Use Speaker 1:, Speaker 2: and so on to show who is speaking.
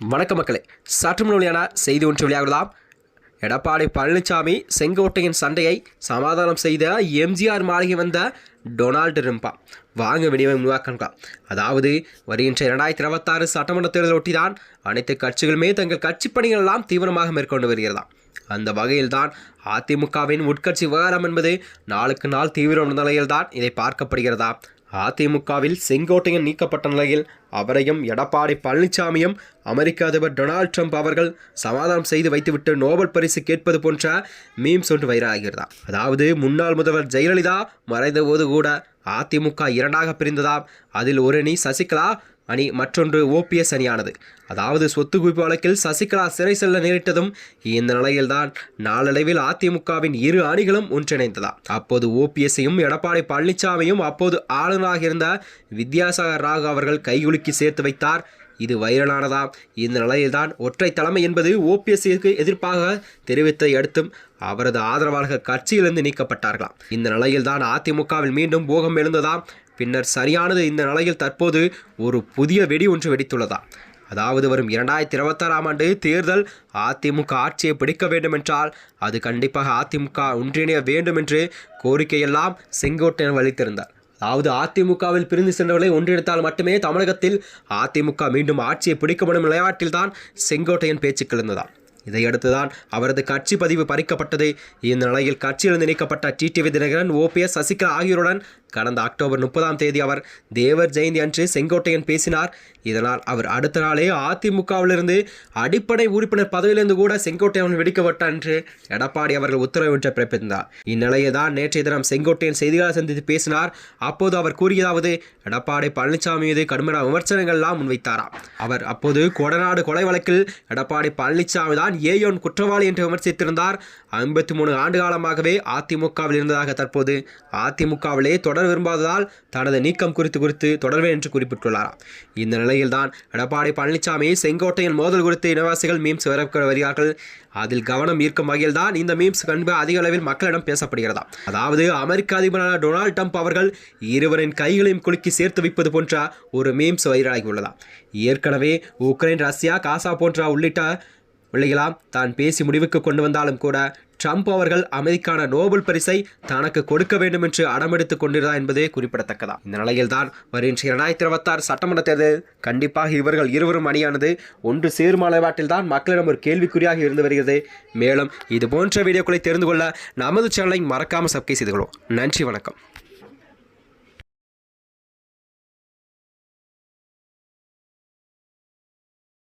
Speaker 1: வணக்க மக்களே. சற்று வழியான செய்தி ஒன்று வெளியாகலாம் எடப்பாடி பழனிசாமி செங்கோட்டையின் சண்டையை சமாதானம் செய்த எம்ஜிஆர் மாளிகை வந்த டொனால்டு ரிம்பா வாங்க விடிவை உருவாக்கலாம் அதாவது வருகின்ற இரண்டாயிரத்தி இருபத்தாறு சட்டமன்ற தேர்தலை ஒட்டிதான் அனைத்து கட்சிகளுமே தங்கள் கட்சி பணிகள் எல்லாம் தீவிரமாக மேற்கொண்டு வருகிறதாம். அந்த வகையில்தான் அதிமுகவின் உட்கட்சி விவகாரம் என்பது நாளுக்கு நாள் தீவிரம் நிலையில்தான் இதை பார்க்கப்படுகிறதா அதிமுகவில் செங்கோட்டையன் நீக்கப்பட்ட நிலையில் அவரையும் எடப்பாடி பழனிசாமியும் அமெரிக்க அதிபர் டொனால்ட் ட்ரம்ப் அவர்கள் சமாதானம் செய்து வைத்துவிட்டு நோபல் பரிசு கேட்பது போன்ற மீம்ஸ் ஒன்று வைராகிறதா அதாவது முன்னாள் முதல்வர் ஜெயலலிதா மறைந்தபோது கூட அதிமுக இரண்டாக பிரிந்ததாம் அதில் ஒரு அணி சசிகலா அணி மற்றொன்று ஓபிஎஸ் அணியானது. அதாவது சொத்து குவிப்பு வழக்கில் சசிகலா சிறை செல்ல நேரிட்டதும் இந்த நிலையில்தான் நாளடைவில் அதிமுகவின் இரு அணிகளும் ஒன்றிணைந்ததா. அப்போது ஓபிஎஸ்ஸையும் எடப்பாடி பழனிசாமியும் அப்போது ஆளுநராக இருந்த வித்யாசாகர் ராவ் அவர்கள் கைகுலுக்கி சேர்த்து வைத்தார். இது வைரலானதாம் இந்த நிலையில்தான் ஒற்றை தலைமை என்பது ஓபிஎஸ்சிக்கு எதிர்ப்பாக தெரிவித்ததை அடுத்தும் அவரது ஆதரவாளர்கள் கட்சியிலிருந்து நீக்கப்பட்டார்களாம். இந்த நிலையில்தான் அதிமுகவில் மீண்டும் போகம் எழுந்ததாம் பின்னர் சரியானது இந்த நிலையில் தற்போது ஒரு புதிய வெடி ஒன்று வெடித்துள்ளதா? அதாவது வரும் இரண்டாயிரத்தி இருபத்தாறாம் ஆண்டு தேர்தல் அதிமுக ஆட்சியை பிடிக்க வேண்டுமென்றால் அது கண்டிப்பாக அதிமுக ஒன்றிணைய வேண்டும் என்று கோரிக்கையெல்லாம் செங்கோட்டையன் வலித்திருந்தார். அதாவது அதிமுகவில் பிரிந்து சென்றவர்களை ஒன்றிணைத்தால் மட்டுமே தமிழகத்தில் அதிமுக மீண்டும் ஆட்சியை பிடிக்கப்படும் விளையாட்டில்தான் செங்கோட்டையன் பேச்சு கிளந்ததாம். இதையடுத்துதான் அவரது கட்சி பதிவு பறிக்கப்பட்டது. இந்த நிலையில் கட்சியிலிருந்து நீக்கப்பட்ட டிடிவி தினகரன் ஓபிஎஸ் சசிகலா ஆகியோருடன் கடந்த அக்டோபர் முப்பதாம் தேதி அவர் தேவர் ஜெயந்தி அன்று செங்கோட்டையன் பேசினார். இதனால் அவர் அடுத்த நாளே அதிமுகவிலிருந்து அடிப்படை உறுப்பினர் பதவியிலிருந்து கூட செங்கோட்டையன் வெடிக்கப்பட்டார் என்று எடப்பாடி அவர்கள் உத்தரவு ஒன்றை பிறப்பித்தார். இந்நிலையை தான் நேற்றைய தினம் செங்கோட்டையன் செய்தியாளர் சந்தித்து பேசினார். அப்போது அவர் கூறியதாவது எடப்பாடி பழனிசாமி மீது கடுமையான விமர்சனங்கள்லாம் முன்வைத்தாராம் அவர் அப்போது கொடநாடு கொலை வழக்கில் எடப்பாடி பழனிசாமி தான் ஏயோன் குற்றவாளி என்று விமர்சித்திருந்தார். ஐம்பத்தி மூணு ஆண்டு காலமாகவே அதிமுகவில் இருந்ததாக தற்போது அதிமுகவிலே தொடர் தொடர விரும்பாததால் தனது நீக்கம் குறித்து குறித்து தொடர்வேன் என்று குறிப்பிட்டுள்ளாராம். இந்த நிலையில்தான் எடப்பாடி பழனிசாமி செங்கோட்டையின் மோதல் குறித்து இனவாசிகள் மீம்ஸ் வர வருகிறார்கள். அதில் கவனம் ஈர்க்கும் வகையில் தான் இந்த மீம்ஸ் கண்பு அதிக அளவில் மக்களிடம் பேசப்படுகிறதா. அதாவது அமெரிக்க அதிபரான டொனால்ட் ட்ரம்ப் அவர்கள் இருவரின் கைகளையும் குலுக்கி சேர்த்து வைப்பது போன்ற ஒரு மீம்ஸ் வைரலாகியுள்ளதா. ஏற்கனவே உக்ரைன் ரஷ்யா காசா போன்ற உள்ளிட்ட பிள்ளைகளாம் தான் பேசி முடிவுக்கு கொண்டு வந்தாலும் கூட ட்ரம்ப் அவர்கள் அமெரிக்கான நோபல் பரிசை தனக்கு கொடுக்க வேண்டும் என்று அடமெடுத்துக் கொண்டிருந்தார் என்பதே குறிப்பிடத்தக்கதா. இந்த நிலையில் தான் வருகின்ற இரண்டாயிரத்தி இருபத்தாறு சட்டமன்ற தேர்தல் கண்டிப்பாக இவர்கள் இருவரும் அணியானது ஒன்று சேரும் அளவாட்டில் தான் மக்களிடம் ஒரு கேள்விக்குறியாக இருந்து வருகிறது. மேலும் இது போன்ற வீடியோக்களை தெரிந்து கொள்ள நமது சேனலை மறக்காமல் சப்ஸ்கிரைப் செய்து கொள்வோம் நன்றி வணக்கம்.